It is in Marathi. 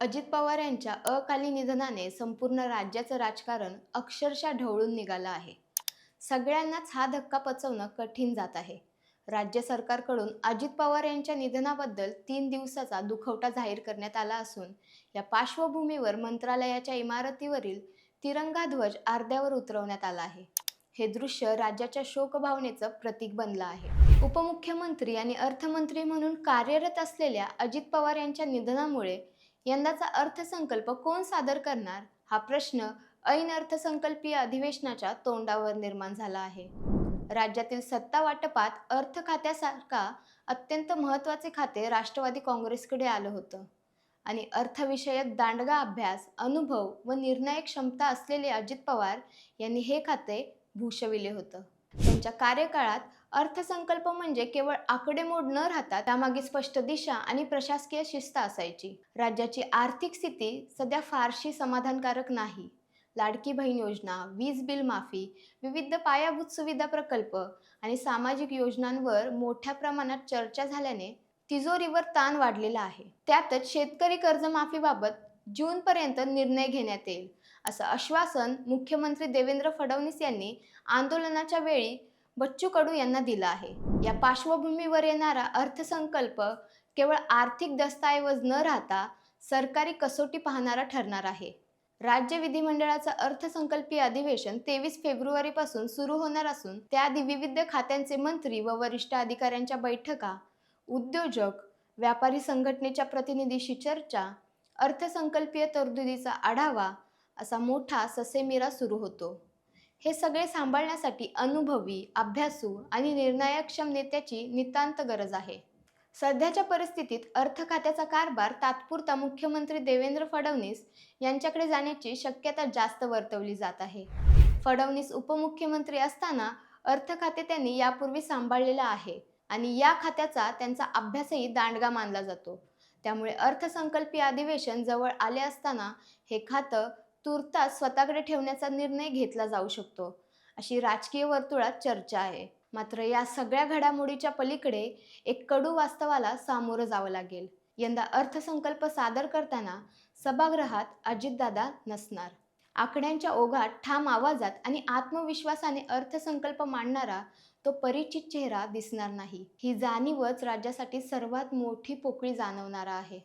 अजित पवार यांच्या अकाली निधनाने संपूर्ण राज्याचं राजकारण अक्षरशः ढवळून निघालं आहे. सगळ्यांनाच हा धक्का पचवणं कठीण जात आहे. राज्य सरकारकडून अजित पवार यांच्या निधनाबद्दल तीन दिवसाचा दुखवटा जाहीर करण्यात आला असून या पार्श्वभूमीवर मंत्रालयाच्या इमारतीवरील तिरंगा ध्वज अर्ध्यावर उतरवण्यात आला आहे. हे दृश्य राज्याच्या शोकभावनेचं प्रतीक बनलं आहे. उपमुख्यमंत्री आणि अर्थमंत्री म्हणून कार्यरत असलेल्या अजित पवार यांच्या निधनामुळे यंदाचा अर्थसंकल्प कोण सादर करणार? हा प्रश्न ऐन अर्थसंकल्पीय अधिवेशनाच्या तोंडावर निर्माण झाला आहे. राज्यातील सत्ता वाटपात अर्थ खात्यासारखा अत्यंत महत्त्वाचे खाते राष्ट्रवादी काँग्रेसकडे आलं होतं. आणि अर्थविषयक दांडगा अभ्यास अनुभव व निर्णायक क्षमता असलेले अजित पवार यांनी हे खाते भूषविले होतं. त्यांच्या कार्यकाळात अर्थसंकल्प म्हणजे केवळ आकडेमोड न राहता त्यामागे स्पष्ट दिशा आणि प्रशासकीय शिस्त असायची. राज्याची आर्थिक स्थिती सध्या फारशी समाधानकारक नाही. लाडकी बहीण योजना वीज बिल माफी विविध पायाभूत सुविधा प्रकल्प आणि सामाजिक योजनांवर मोठ्या प्रमाणात चर्चा झाल्याने तिजोरीवर ताण वाढलेला आहे. त्यातच शेतकरी कर्जमाफीबाबत जूनपर्यंत निर्णय घेण्यात येईल. असं आश्वासन मुख्यमंत्री देवेंद्र फडणवीस यांनी आंदोलनाच्या वेळी बच्चू कडू यांना दिलं आहे. या पार्श्वभूमीवर येणारा अर्थसंकल्प केवळ आर्थिक दस्तऐवज न राहता सरकारी कसोटी पाहणारा ठरणार आहे. राज्य विधिमंडळाचं अर्थसंकल्पीय अधिवेशन तेवीस फेब्रुवारीपासून सुरू होणार असून त्याआधी विविध खात्यांचे मंत्री व वरिष्ठ अधिकाऱ्यांच्या बैठका उद्योजक व्यापारी संघटनेच्या प्रतिनिधीशी चर्चा अर्थसंकल्पीय तरतुदीचा आढावा असा मोठा ससेमिरा सुरू होतो. हे सगळे सांभाळण्यासाठी अनुभवी अभ्यासू आणि निर्णायक्षम नेत्याची नितांत गरज आहे. सध्याच्या परिस्थितीत अर्थ खात्याचा कारभार तात्पुरता मुख्यमंत्री देवेंद्र फडणवीस यांच्याकडे जाण्याची शक्यता जास्त वर्तवली जात आहे. फडणवीस उपमुख्यमंत्री असताना अर्थ खाते त्यांनी यापूर्वी सांभाळलेलं आहे आणि या खात्याचा त्यांचा अभ्यासही दांडगा मानला जातो. त्यामुळे अर्थसंकल्पीय अधिवेशन जवळ आले असताना हे खातं तुर्तास स्वतःकडे ठेवण्याचा निर्णय घेतला जाऊ शकतो अशी राजकीय वर्तुळात चर्चा आहे. मात्र या सगळ्या घडामोडीच्या पलीकडे एक कडू वास्तवाला सामोरं जावं लागेल. यंदा अर्थसंकल्प सादर करताना सभागृहात अजितदादा नसणार. आकड्यांच्या ओघात ठाम आवाजात आणि आत्मविश्वासाने अर्थसंकल्प मांडणारा तो परिचित चेहरा दिसणार नाही. ही जाणीवच राज्यासाठी सर्वात मोठी पोकळी जाणवणारा आहे.